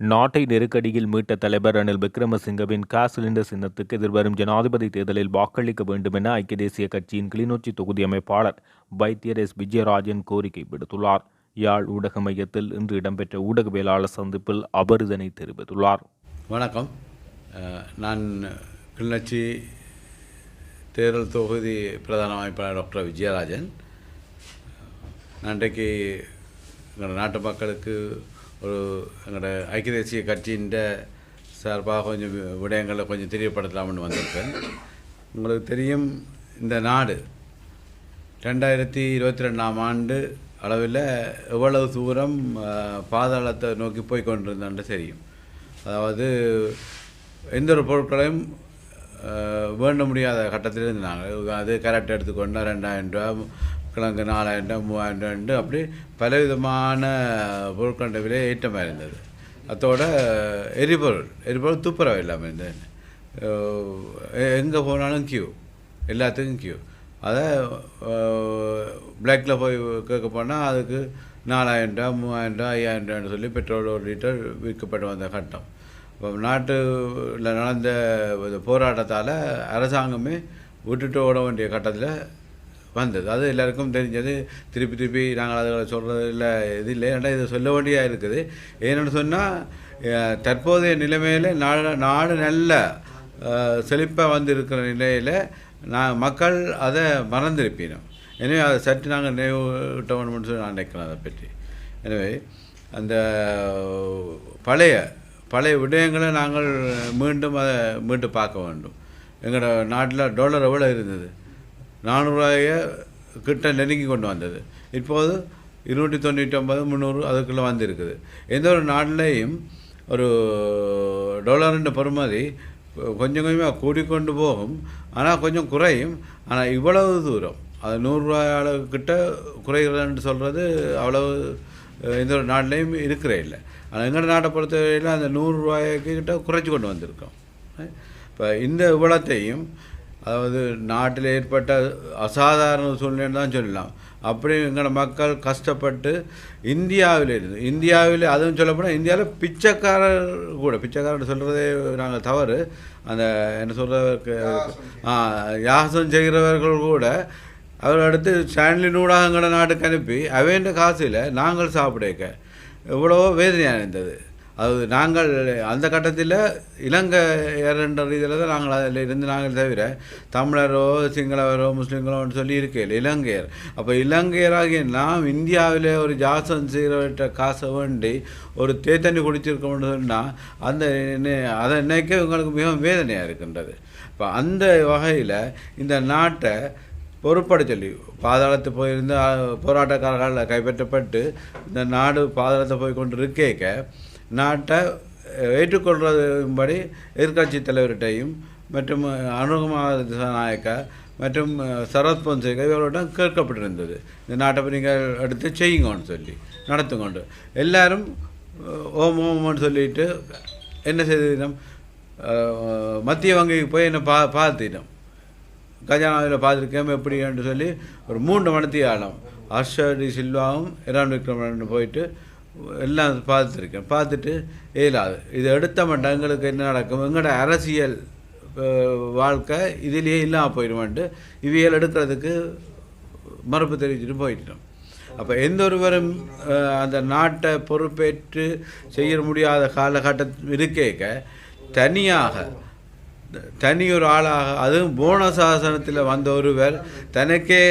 நாட்டை நெருக்கடியில் மீட்ட தலைவர் ரணில் விக்ரமசிங்கவின் காஸ் சிலிண்டர் சின்னத்துக்கு எதிர்வரும் ஜனாதிபதி தேர்தலில் வாக்களிக்க வேண்டும் என ஐக்கிய தேசிய கட்சியின் கிளிநொச்சி தொகுதி அமைப்பாளர் வைத்தியர் எஸ். விஜயராஜன் கோரிக்கை விடுத்துள்ளார். யாழ் ஊடக மையத்தில் இன்று இடம்பெற்ற ஊடகவியலாளர் சந்திப்பில் அவர் இதனை தெரிவித்துள்ளார். வணக்கம். நான் கிளிநொச்சி தேர்தல் தொகுதி பிரதான அமைப்பாளர் டாக்டர் விஜயராஜன். நான் இன்றைக்கு நாட்டு மக்களுக்கு ஒரு எங்களோட ஐக்கிய தேசிய கட்சியின் சார்பாக கொஞ்சம் விடயங்களை கொஞ்சம் தெரியப்படுத்தலாம்னு வந்திருக்கேன் உங்களுக்கு தெரியும் இந்த நாடு ரெண்டாயிரத்தி இருபத்தி ரெண்டாம் ஆண்டு அளவில் எவ்வளவு தூரம் பாதாளத்தை நோக்கி போய் கொண்டிருந்தான்னு தெரியும் அதாவது எந்த ஒரு பொருட்களையும் வேண்ட முடியாத கட்டத்தில் இருந்தாங்க அது கரெக்ட் எடுத்துக்கொண்டால் ரெண்டாயிரம் ரூபா கிழங்கு நாலாயிரம் ரூபா மூவாயிரம் ரூபாண்டு அப்படி பலவிதமான பொருட்களோட விலை ஏற்றமாக இருந்தது அதோட எரிபொருள் எரிபொருள் துப்புரவு இல்லாமல் இருந்தது. எங்கே போனாலும் கியூ எல்லாத்துக்கும் கியூ அதை பிளாக்ல போய் கேட்க போனால் அதுக்கு நாலாயிரம் ரூபா மூவாயிரம் ரூபா ஐயாயிரம் ரூபான்னு சொல்லி பெட்ரோல் ஒரு லிட்டர் விற்கப்பட்டு வந்த கட்டம். இப்போ நாட்டில் நடந்த போராட்டத்தால் அரசாங்கமே விட்டுட்டு ஓட வேண்டிய கட்டத்தில் வந்தது. அது எல்லாருக்கும் தெரிஞ்சது. திருப்பி திருப்பி நாங்கள் அதை சொல்கிறது இல்லை இது இல்லை. ஏன்னா இது சொல்ல வேண்டியதாக இருக்குது? ஏன்னு சொன்னால் தற்போதைய நிலைமையில் நாடு நாடு நல்ல செழிப்பாக வந்து இருக்கிற நிலையில் நான் மக்கள் அதை மறந்திருப்பினோம். எனவே அதை சற்று நாங்கள் நினைவூட்டணும்னு சொல்லி நான் நினைக்கிறேன் அதை பற்றி. எனவே அந்த பழைய பழைய விடயங்களை நாங்கள் மீண்டும் அதை மீண்டும் பார்க்க வேண்டும். எங்களோட நாட்டில் டாலர் எவ்வளோ இருந்தது? நானூறுரூவாய கிட்ட நெருங்கி கொண்டு வந்தது. இப்போது இருநூற்றி தொண்ணூற்றி ஒன்பது முந்நூறு அதுக்குள்ளே வந்திருக்குது. எந்த ஒரு நாட்டிலையும் ஒரு டாலருன்ற பெறுமதி கொஞ்சம் கொஞ்சமாக கூடிக்கொண்டு போகும். ஆனால் கொஞ்சம் குறையும். ஆனால் இவ்வளவு தூரம். அது நூறுரூவாயால கிட்ட குறைகிறதுன்னு சொல்கிறது அவ்வளவு எந்த ஒரு நாட்டிலையும் இருக்கிறே இல்லை. ஆனால் எங்களோட நாட்டை பொறுத்தவரையில் அந்த நூறுரூவாய்க்கு கிட்ட குறைச்சி கொண்டு வந்திருக்கோம். இப்போ இந்த இவ்வளத்தையும் அதாவது நாட்டில் ஏற்பட்ட அசாதாரண சூழ்நிலை தான் சொல்லலாம். அப்படி எங்களோட மக்கள் கஷ்டப்பட்டு இந்தியாவில் இருந்து இந்தியாவில் அதுவும் சொல்லப்போனால் இந்தியாவில் பிச்சைக்காரர் கூட பிச்சைக்காரர் சொல்கிறதே நாங்கள் தவறு. அந்த என்ன சொல்கிறவருக்கு யாசம் செய்கிறவர்கள் கூட அவர் அடுத்து ஸ்டான்லி ஊடகங்கள நாட்டுக்கு அனுப்பி அவேண்ட காசில் நாங்கள் சாப்பிடக்க. எவ்வளவோ வேதனையாக இருந்தது அது நாங்கள் அந்த கட்டத்தில் இலங்கை என்ற ரீதியில் தான் நாங்கள் அதில் இருந்து நாங்கள் தவிர தமிழரோ சிங்களவரோ முஸ்லீம்களோன்னு சொல்லி இருக்கையில் இலங்கையர். அப்போ இலங்கையராகிய நாம் இந்தியாவில் ஒரு ஜாசன் சீரவிட்ட காசை வேண்டி ஒரு தேத்தண்ணி குடிச்சிருக்கோம்னு சொன்னால் அந்த அதை நினைக்க உங்களுக்கு மிகவும் வேதனையாக இருக்கின்றது. இப்போ அந்த வகையில் இந்த நாட்டை பொறுப்பட சொல்லி பாதாளத்து போயிருந்து அஹ், போராட்டக்காரர்களால் கைப்பற்றப்பட்டு இந்த நாடு பாதாளத்தை போய் கொண்டு இருக்கேக்க நாட்டை ஏற்றுக்கொள்வதும்படி எதிர்கட்சி தலைவர்கிட்டையும் மற்றும் அனுகுமார் திசாநாயக்கா மற்றும் சரத் பொன்சேகா இவர்களிடம் கேட்கப்பட்டிருந்தது. இந்த நாட்டை நீங்கள் எடுத்து செய்யுங்கன்னு சொல்லி நடத்துங்கொண்டு. எல்லாரும் ஓம் ஓம்னு சொல்லிட்டு என்ன செய்திடம் மத்திய வங்கிக்கு போய் என்ன பா பார்த்துட்டோம் கஜானாவில் பார்த்துருக்கேன் எப்படி என்று சொல்லி ஒரு மூன்று மணத்தி ஆழம் ஹர்ஷடி சில்வாவும் இரான் விக்ரமன் போயிட்டு எல்லாம் பார்த்துருக்கேன். பார்த்துட்டு இயலாது இதை எடுத்த மாட்டோம் எங்களுக்கு என்ன நடக்கும்? எங்களோட அரசியல் வாழ்க்கை இதிலேயே இல்லாமல் போயிடுமான்ட்டு இவியல் எடுக்கிறதுக்கு மறுப்பு தெரிவிச்சுட்டு போயிட்டோம். அப்போ எந்த ஒருவரும் அந்த நாட்டை பொறுப்பேற்று செய்ய முடியாத காலகட்டம் இருக்கேக்க தனியாக தனி ஒரு ஆளாக அதுவும் போன சாசனத்தில் வந்த ஒருவர் தனக்கே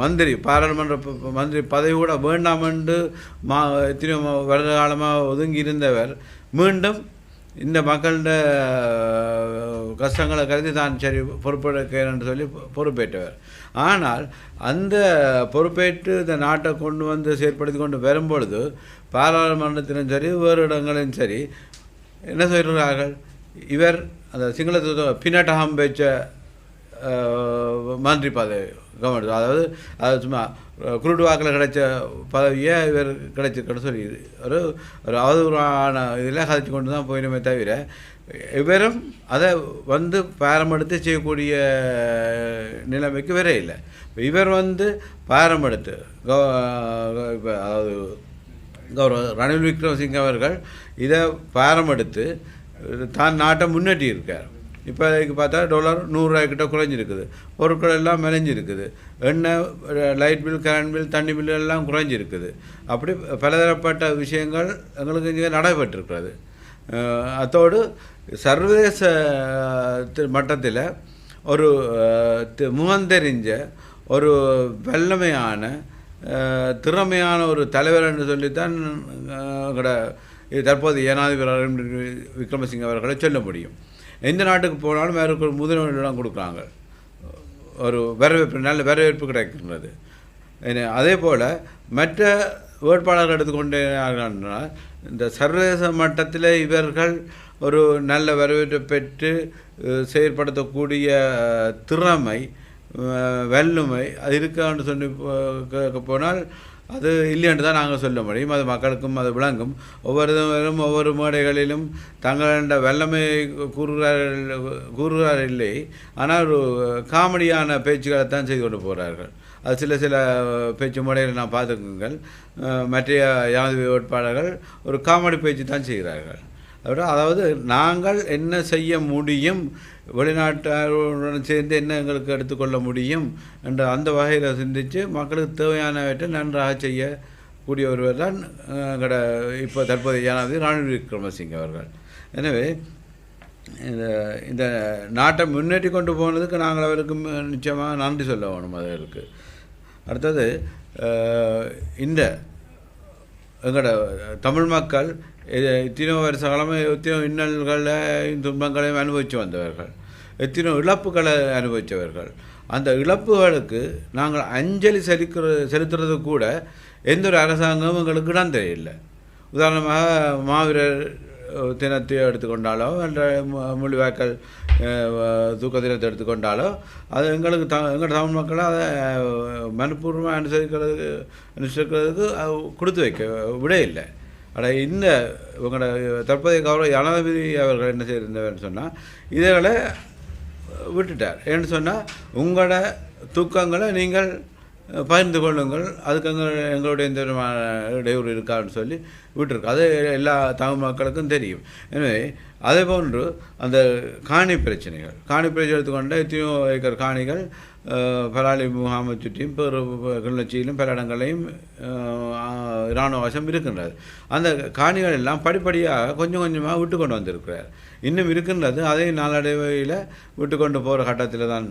மந்திரி பாராளுமன்ற மந்திரி பதவி கூட வேண்டாம் என்று மா எத்தனையோ வருட காலமாக ஒதுங்கி இருந்தவர். மீண்டும் இந்த மக்களோட கஷ்டங்களை கருதி தான் சரி பொறுப்பெடுக்கிறேன் என்று சொல்லி பொறுப்பேற்றவர். ஆனால் அந்த பொறுப்பேற்று இந்த நாட்டை கொண்டு வந்து செயற்படுத்தி கொண்டு வரும்பொழுது பாராளுமன்றத்திலும் சரி வேறு இடங்களிலும் சரி என்ன சொல்கிறார்கள்? இவர் அந்த சிங்கள பின்னட்டகம் வச்ச மந்திரி பதவி கவர்மெண்ட் அதாவது அது சும்மா குருடு வாக்கில் கிடைச்ச பதவியே இவர் கிடைச்சிருக்கன்னு சொல்லி ஒரு ஒரு அவதூறான இதில் கதைச்சு கொண்டு தான் போயிடுமே தவிர இவரும் அதை வந்து பாரமெடுத்து செய்யக்கூடிய நிலைமைக்கு வேறே இல்லை. இவர் வந்து பாரமெடுத்து கௌ இப்போ அதாவது கௌரவ ரணில் விக்ரமசிங்க அவர்கள் இதை பாரம் எடுத்து தான் நாட்டை முன்னேற்றி இருக்கார். இப்போ இதுக்கு பார்த்தா டாலர் நூறுரூவாய்க்கிட்ட குறைஞ்சிருக்குது. பொருட்கள் எல்லாம் மெலிஞ்சிருக்குது எண்ணெய் லைட் பில் கரண்ட் பில் தண்ணி பில் எல்லாம் குறைஞ்சிருக்குது. அப்படி பலதரப்பட்ட விஷயங்கள் எங்களுக்கு இங்கே நடைபெற்றிருக்கிறது. அத்தோடு சர்வதேச மட்டத்தில் ஒரு முகந்தெறிஞ்ச ஒரு வல்லமையான திறமையான ஒரு தலைவர் என்று சொல்லித்தான் எங்களோட கூட தற்போது ஏனாதிபதி விக்ரமசிங்க அவர்களை சொல்ல முடியும். எந்த நாட்டுக்கு போனாலும் வேறு ஒரு முதலிடம் கொடுக்குறாங்க. ஒரு வரவேற்பு நல்ல வரவேற்பு கிடைக்கின்றது. அதே போல் மற்ற வேட்பாளர்கள் எடுத்துக்கொண்டார்கள் இந்த சர்வதேச மட்டத்தில் இவர்கள் ஒரு நல்ல வரவேற்பை பெற்று செயற்படுத்தக்கூடிய திறமை வல்லுமை அது இருக்கான்னு சொல்லி கேட்க போனால் அது இல்லைன்னு தான் நாங்கள் சொல்ல முடியும். அது மக்களுக்கும் அது விளங்கும். ஒவ்வொருவரும் ஒவ்வொரு மேடைகளிலும் தங்கள வல்லமை கூறுகிறார்கள் கூறுகிறார் இல்லை. ஆனால் ஒரு காமெடியான பேச்சுக்களை தான் செய்து கொண்டு போகிறார்கள். அது சில சில பேச்சு மேடைகளை நான் பார்த்துக்குங்கள் மற்ற யானதி வேட்பாளர்கள் ஒரு காமெடி பேச்சு தான் செய்கிறார்கள். அதாவது நாங்கள் என்ன செய்ய முடியும் வெளிநாட்டாருடன் சேர்ந்து என்ன எங்களுக்கு எடுத்துக்கொள்ள முடியும் என்ற அந்த வகையில் சிந்தித்து மக்களுக்கு தேவையானவற்றை நன்றாக செய்யக்கூடிய ஒருவர் தான் எங்களோட இப்போ தற்போதைய ஜனாதிபதி ராணுவ விக்ரமசிங்க அவர்கள். எனவே இந்த இந்த நாட்டை முன்னேற்றி கொண்டு போனதுக்கு நாங்கள் அவருக்கு நிச்சயமாக நன்றி சொல்ல வேணும் அதற்கு அடுத்தது இந்த எங்களோட தமிழ் மக்கள் இது எத்தனையோ வருஷ காலமாக எத்தனையோ இன்னல்களையும் துன்பங்களையும் அனுபவித்து வந்தவர்கள். எத்தனையோ இழப்புகளை அனுபவித்தவர்கள் அந்த இழப்புகளுக்கு நாங்கள் அஞ்சலி செலுக்கிற செலுத்துறது கூட எந்த ஒரு அரசாங்கமும் எங்களுக்கு இடம் தெரியல உதாரணமாக மாவீரர் தினத்தையோ தினத்தை எடுத்துக்கொண்டாலோ என்ற மொழிவாக்கல் தூக்க தினத்தை எடுத்துக்கொண்டாலோ அது எங்களுக்கு த எங்கள் தமிழ் மக்களை அதை மனப்பூர்வமாக அனுசரிக்கிறதுக்கு அனுசரிக்கிறதுக்கு கொடுத்து வைக்க விட இல்லை ஆனால் இந்த இவங்களோட தற்போதைய கௌரவ ஜனாதிபதி அவர்கள் என்ன செய்திருந்தவர்னு சொன்னால் இதுகளை விட்டுட்டார். ஏன்னு சொன்னால் உங்களோட தூக்கங்களை நீங்கள் பகிர்ந்து கொள்ளுங்கள். அதுக்கு எங்கள் எங்களுடைய எந்த விதமான இடையூறு இருக்கான்னு சொல்லி விட்டுருக்கு. அது எல்லா தமிழ் மக்களுக்கும் தெரியும். எனவே அதே போன்று அந்த காணி பிரச்சனைகள் காணி பிரச்சனை எடுத்துக்கொண்ட எத்தனையோ ஏக்கர் காணிகள் பலாலி முகாமை சுற்றியும் பெரு கிளர்ச்சியிலும் பல இடங்களையும் இராணுவ வசம் இருக்கின்றது. அந்த காணிகள் எல்லாம் படிப்படியாக கொஞ்சம் கொஞ்சமாக விட்டு கொண்டு வந்திருக்கிறார். இன்னும் இருக்கின்றது. அதை நாளடைவில் விட்டுக்கொண்டு போகிற கட்டத்தில் தான்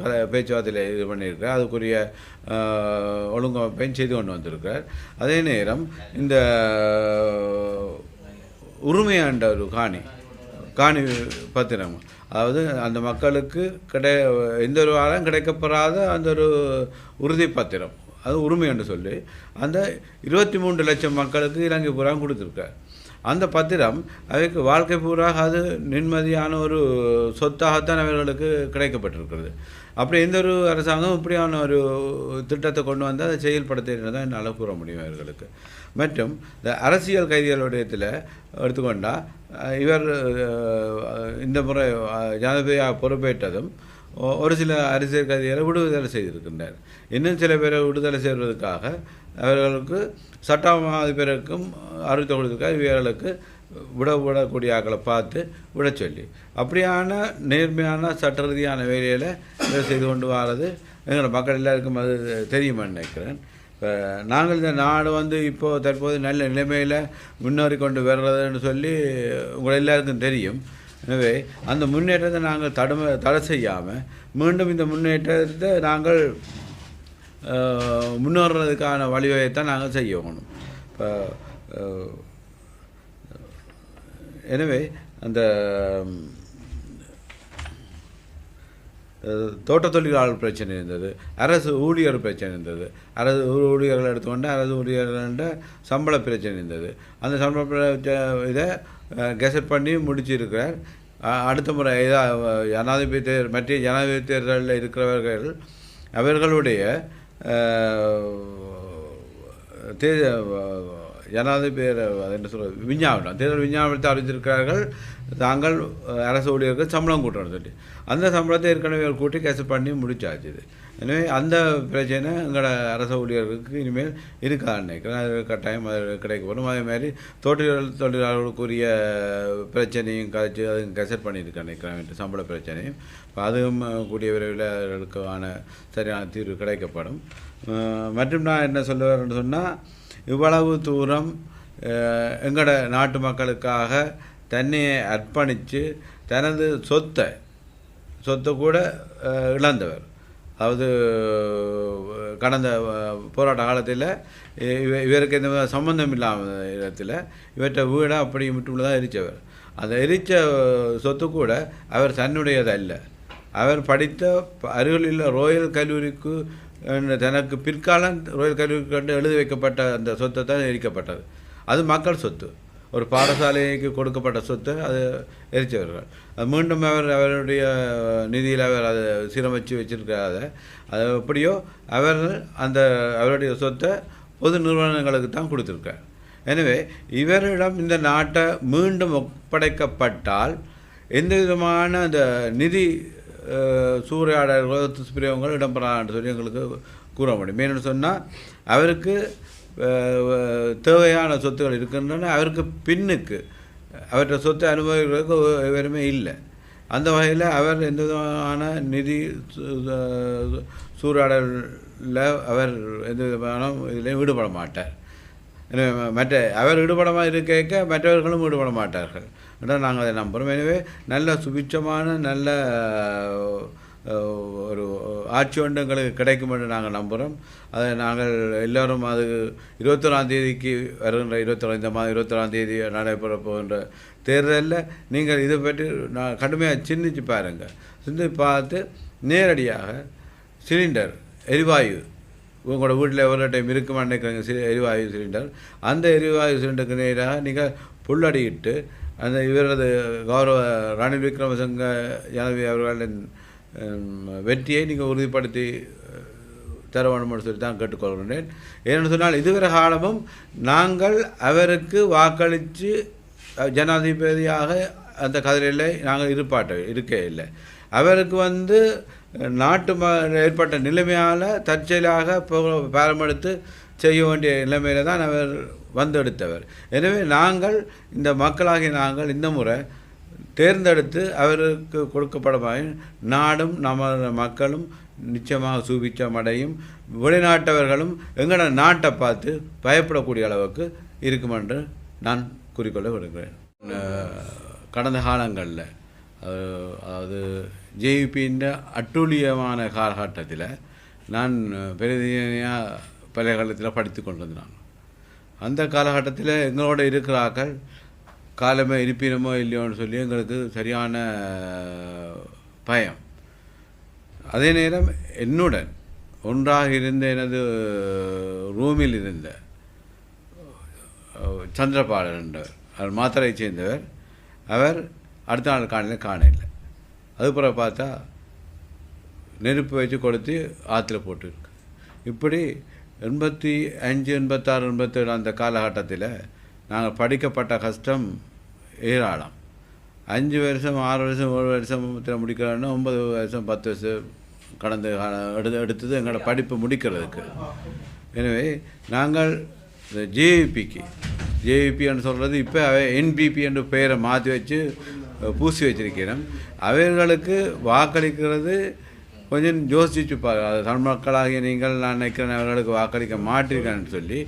கதை பேச்சுவார்த்தையில் இது பண்ணியிருக்கிறார். அதுக்குரிய ஒழுங்கமைப்பையும் செய்து கொண்டு வந்திருக்கிறார். அதே நேரம் இந்த உரிமையாண்ட ஒரு காணி காணி பத்திரம். அதாவது அந்த மக்களுக்கு கிடை எந்த ஒரு வாரம் கிடைக்கப்பெறாத அந்த ஒரு உறுதி பத்திரம். அது உரிமை என்று சொல்லி அந்த இருபத்தி மூன்று லட்சம் மக்களுக்கு இலங்கை புறம் கொடுத்துருக்கார். அந்த பத்திரம் அவைக்கு வாழ்க்கை பூராக அது நிம்மதியான ஒரு சொத்தாகத்தான் அவர்களுக்கு கிடைக்கப்பட்டிருக்கிறது. அப்படி எந்த ஒரு அரசாங்கம் இப்படியான ஒரு திட்டத்தை கொண்டு வந்து அதை செயல்படுத்தினது தான் என்னால் கூற முடியும் இவர்களுக்கு மற்றும் இந்த அரசியல் கைதிகளுடையத்தில் எடுத்துக்கொண்டால் இவர் இந்த முறை ஜனாதிபதியாக பொறுப்பேற்றதும் ஒரு சில அரசியல் கைதிகளை விடுதலை செய்திருக்கின்றார். இன்னும் சில பேரை விடுதலை செய்வதற்காக அவர்களுக்கு சட்டம் அதிபருக்கும் அறிவித்த தொகுதிக்காக இவர்களுக்கு விட விடக்கூடிய ஆக்களை பார்த்து விட சொல்லி. அப்படியான நேர்மையான சட்ட ரீதியான வேலையில் இதை செய்து கொண்டு வர்றது எங்களோட மக்கள் எல்லாருக்கும் அது தெரியுமென்னு நினைக்கிறேன். இப்போ நாங்கள் இந்த நாடு வந்து இப்போது தற்போது நல்ல நிலைமையில் முன்னேறி கொண்டு வர்றதுன்னு சொல்லி உங்கள் எல்லாருக்கும் தெரியும். எனவே அந்த முன்னேற்றத்தை நாங்கள் தடும தடை செய்யாமல் மீண்டும் இந்த முன்னேற்றத்தை நாங்கள் அஹ், முன்னேறதுக்கான வழிவகைத்தான் நாங்கள் செய்யணும் இப்போ எனவே அந்த தோட்ட தொழிலாளர் பிரச்சனை இருந்தது அரசு ஊழியர் பிரச்சனை இருந்தது அரசு ஊழியர்கள் எடுத்துக்கொண்டு அரசு ஊழியர்கள்ட்ட சம்பள பிரச்சனை இருந்தது. அந்த சம்பள இதை கெசட் பண்ணி முடிச்சிருக்கிறார். அடுத்த முறை ஜனாதிபதி தேர் மற்ற ஜனாதிபதி தேர்தலில் இருக்கிறவர்கள் அவர்களுடைய தே ஜனாதிபதி பேர் என்ன சொல்வது விஞ்ஞாபனம். தேர்தல் விஞ்ஞாபனத்தை அறிவித்திருக்கிறார்கள் தாங்கள் அரசு ஊழியர்கள் சம்பளம் கூட்டணும் சொல்லி. அந்த சம்பளத்தை ஏற்கனவே கூட்டி கேசட் பண்ணி முடிச்சாச்சு எனவே அந்த பிரச்சனை எங்களோட அரசு ஊழியர்களுக்கு இனிமேல் இருக்காது நினைக்கிறேன் அது கட்டாயம் அது கிடைக்கப்படும் அதே மாதிரி தொழிலாளர் தொழிலாளர்களுக்குரிய பிரச்சனையும் கழிச்சு அது கெசட் பண்ணியிருக்கேன் நினைக்கிறேன் சம்பள பிரச்சனையும். இப்போ அதுவும் கூடிய விரைவில் அவர்களுக்கான சரியான தீர்வு கிடைக்கப்படும். மற்றும் நான் என்ன சொல்லுவேன்னு சொன்னால் இவ்வளவு தூரம் எங்களோட நாட்டு மக்களுக்காக தன்னையை அர்ப்பணித்து தனது சொத்தை சொத்தை கூட இழந்தவர். அதாவது கடந்த போராட்ட காலத்தில் இவ இவருக்கு எந்த சம்மந்தம் சம்பந்தம் இல்லாத இடத்துல இவற்றை வீடை அப்படி மட்டும் தான் எரித்தவர் அந்த எரித்த சொத்து கூட அவர் தன்னுடையதல்ல. அவர் படித்த ப- அருகிலுள்ள ரோயல் கல்லூரிக்கு தனக்கு பிற்காலம் ரோயல் கல்லூரிக்கு கண்டு எழுதி வைக்கப்பட்ட அந்த சொத்தை தான் எரிக்கப்பட்டது. அது மக்கள் சொத்து. ஒரு பாடசாலைக்கு கொடுக்கப்பட்ட சொத்தை அது எரித்தவர்கள். அது மீண்டும் அவர் அவருடைய நிதியில் அவர் அதை சீரமைச்சு வச்சிருக்காத அது எப்படியோ அவர் அந்த அவருடைய சொத்தை பொது நிறுவனங்களுக்கு தான் கொடுத்துருக்கார். எனவே இவரிடம் இந்த நாட்டை மீண்டும் ஒப்படைக்கப்பட்டால் எந்த விதமான அந்த நிதி சூறையாடல்களோ துஷ்பிரயோகங்கள் இடம்பெறான்னு சொல்லி எங்களுக்கு கூற முடியும். ஏன்னு சொன்னால் அவருக்கு தேவையான சொத்துக்கள் இருக்கின்றன அவருக்கு பின்னுக்கு அவற்றை சொத்தை அனுபவிக்கிறதுக்கு எவருமே இல்லை. அந்த வகையில் அவர் எந்த விதமான நிதி சு- சூறையாடலில் அவர் எந்த விதமான இதிலையும் ஈடுபட மாட்டார். மற்ற அவர் ஈடுபடமாக இருக்க மற்றவர்களும் ஈடுபட மாட்டார்கள். என்றால் நாங்கள் அதை நம்புகிறோம் எனவே நல்ல சுபிட்சமான நல்ல ஒரு ஆட்சி ஒன்று எங்களுக்கு கிடைக்கும் என்று நாங்கள் நம்புகிறோம் அதை நாங்கள் எல்லோரும் அது இருபத்தொராம் தேதிக்கு வருகின்ற இருபத்தொரு இந்த மாதம் இருபத்தொராம் தேதி நடைபெற போகின்ற தேர்தலில் நீங்கள் இதை பற்றி நான் கடுமையாக சிந்திச்சு பாருங்கள் சிந்திச்சு பார்த்து நேரடியாக சிலிண்டர் எரிவாயு உங்களோட வீட்டில் எவ்வளோ டைம் இருக்குமா நினைக்கிறீங்க? எரிவாயு சிலிண்டர். அந்த எரிவாயு சிலிண்டருக்கு நேராக நீங்கள் புல்லடியிட்டு அந்த இவரது கௌரவ ரணில் விக்ரமசிங்க ஜனவி அவர்களின் வெற்றியை நீங்கள் உறுதிப்படுத்தி தர தர என்று சொல்லி தான் கேட்டுக்கொள்கின்றேன். ஏன்னு சொன்னால் இதுவரை காலமும் நாங்கள் அவருக்கு வாக்களித்து ஜனாதிபதியாக அந்த கதிரையில் நாங்கள் இருப்பாட்ட இருக்கே இல்லை. அவருக்கு வந்து நாட்டு ம ஏற்பட்ட நிலைமையால் தற்செயலாக பாரமெடுத்து செய்ய வேண்டிய நிலைமையில தான் அவர் வந்தெடுத்தவர். எனவே நாங்கள் இந்த மக்களாகிய நாங்கள் இந்த முறை தேர்ந்தெடுத்து அவருக்கு கொடுக்கப்படமாக நாடும் நம்ம மக்களும் நிச்சயமாக சூபிச்சம் அடையும் வெளிநாட்டவர்களும் எங்களோட நாட்டை பார்த்து பயப்படக்கூடிய அளவுக்கு இருக்கும் என்று நான் குறிக்கொள்ள விடுகிறேன் கடந்த காலங்களில் அதாவது ஜேபியின் அட்டூழியமான காலகட்டத்தில் நான் பிரதிநிதியாக பல்கலைக்கழகத்தில் படித்து கொண்டிருந்தான். அந்த காலகட்டத்தில் எங்களோட இருக்கிறாக்கள் காலமே இருப்பினமோ இல்லையோன்னு சொல்லி எங்களுக்கு சரியான பயம். அதே நேரம் என்னுடன் ஒன்றாக இருந்த எனது ரூமில் இருந்த சந்திரபாலன் என்றவர் அவர் மாத்திரை சேர்ந்தவர். அவர் அடுத்த நாள் காணல காணலை அதுக்கப்புறம் பார்த்தா நெருப்பு வச்சு கொடுத்து ஆற்றுல போட்டுருக்கு. இப்படி எண்பத்தி அஞ்சு எண்பத்தாறு எண்பத்தேழு அந்த காலகட்டத்தில் நாங்கள் படிக்கப்பட்ட கஷ்டம் ஏராளம். அஞ்சு வருஷம் ஆறு வருஷம் ஏழு வருஷத்தில் முடிக்கிறோன்னா ஒன்பது வருஷம் பத்து வருஷம் கடந்து எடு எடுத்து எடுத்தது எங்களோட படிப்பு முடிக்கிறதுக்கு. எனவே நாங்கள் இந்த ஜேவிபிக்கு ஜேவிபின்னு சொல்கிறது இப்போ அவை என்பிபி என்ற பெயரை மாற்றி வச்சு பூசி வச்சிருக்கிறோம். அவர்களுக்கு வாக்களிக்கிறது கொஞ்சம் யோசிச்சு அது தமிழ் மக்களாகிய நீங்கள் நான் நினைக்கிறேன் அவர்களுக்கு வாக்களிக்க மாட்டிருக்கேன்னு சொல்லி.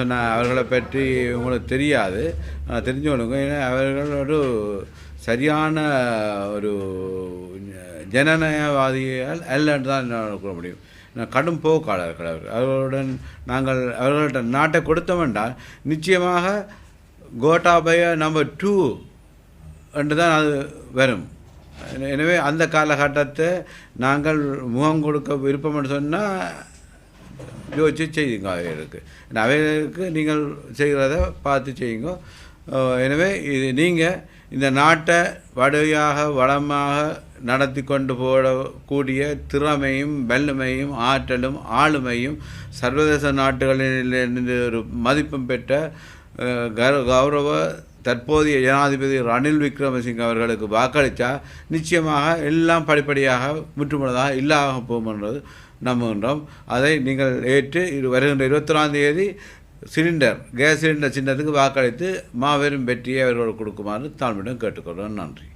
சொன்னால் அவர்களை பற்றி உங்களுக்கு தெரியாது. ஆனால் தெரிஞ்சவனுங்க. ஏன்னா அவர்கள் ஒரு சரியான ஒரு ஜனநாயகவாதிகள் அல்லன்னு தான் என்னால் கூற முடியும். கடும் போக்காளர்கள் அவர்கள் அவர்களுடன் நாங்கள் அவர்கள்ட்ட நாட்டை கொடுத்தோம் நிச்சயமாக கோட்டாபய நம்பர் டூ என்று தான் அது வரும். எனவே அந்த காலகட்டத்தை நாங்கள் முகம் கொடுக்க விருப்பம்னு சொன்னால் யோசிச்சு செய்யுங்க அவைகளுக்கு அவைகளுக்கு நீங்கள் செய்கிறத பார்த்து செய்யுங்க. எனவே இது நீங்கள் இந்த நாட்டை வடுவையாக வளமாக நடத்தி கொண்டு போடக்கூடிய திறமையும் வல்லமையும் ஆற்றலும் ஆளுமையும் சர்வதேச நாடுகளில் ஒரு மதிப்பும் பெற்ற கௌரவ தற்போதைய ஜனாதிபதி ரணில் விக்ரமசிங்க அவர்களுக்கு வாக்களித்தா நிச்சயமாக எல்லாம் படிப்படியாக முற்றுமுழுதாக இல்லாமல் போகும் என்றது நம்புகின்றோம். அதை நீங்கள் ஏற்று இது வருகின்ற இருபத்தொன்னாம் தேதி சிலிண்டர் கேஸ் சிலிண்டர் சின்னத்துக்கு வாக்களித்து மாபெரும் வெற்றியை அவர்கள் கொடுக்குமாறு தாழ்மையிடம் கேட்டுக்கொள்கிறேன். நன்றி.